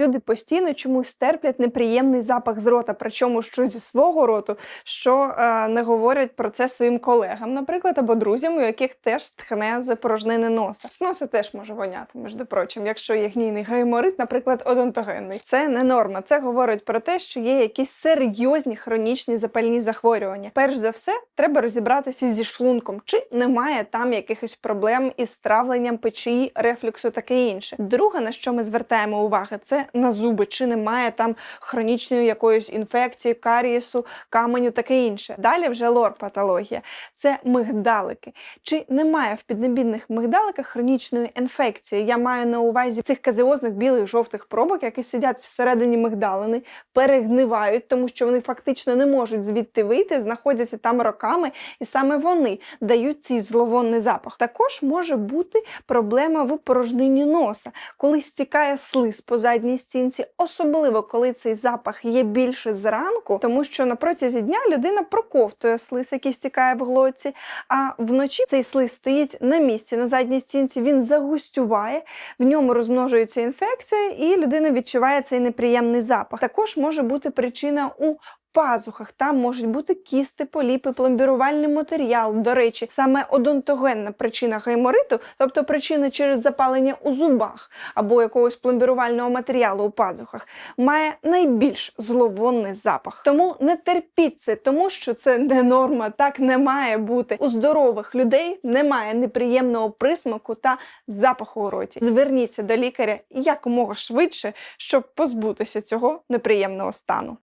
Люди постійно чомусь терплять неприємний запах з рота, причому що зі свого роту, що е, не говорять про це своїм колегам, наприклад, або друзям, у яких теж тхне з порожнини носа. З носа теж може воняти, між прочим, якщо є гнійний гайморит, наприклад, одонтогенний. Це не норма. Це говорить про те, що є якісь серйозні хронічні запальні захворювання. Перш за все, треба розібратися зі шлунком, чи немає там якихось проблем із травленням печії, рефлюксу, таке інше. Друге, на що ми звертаємо увагу, це на зуби, чи немає там хронічної якоїсь інфекції, карієсу, каменю, таке інше. Далі вже лор-патологія. Це мигдалики. Чи немає в піднебідних мигдаликах хронічної інфекції? Я маю на увазі цих казеозних білих жовтих пробок, які сидять всередині мигдалини, перегнивають, тому що вони фактично не можуть звідти вийти, знаходяться там роками, і саме вони дають цей зловонний запах. Також може бути проблема в порожнині носа, коли стікає слиз по задній стінці, особливо коли цей запах є більше зранку, тому що на протязі дня людина проковтує слиз, який стікає в глотці, а вночі цей слиз стоїть на місці на задній стінці, він загустюває, в ньому розмножується інфекція, і людина відчуває цей неприємний запах. Також може бути причина у пазухах. Там можуть бути кісти, поліпи, пломбірувальний матеріал. До речі, саме одонтогенна причина гаймориту, тобто причина через запалення у зубах або якогось пломбірувального матеріалу у пазухах, має найбільш зловонний запах. Тому не терпіть це, тому що це не норма, так не має бути. У здорових людей немає неприємного присмаку та запаху у роті. Зверніться до лікаря якомога швидше, щоб позбутися цього неприємного стану.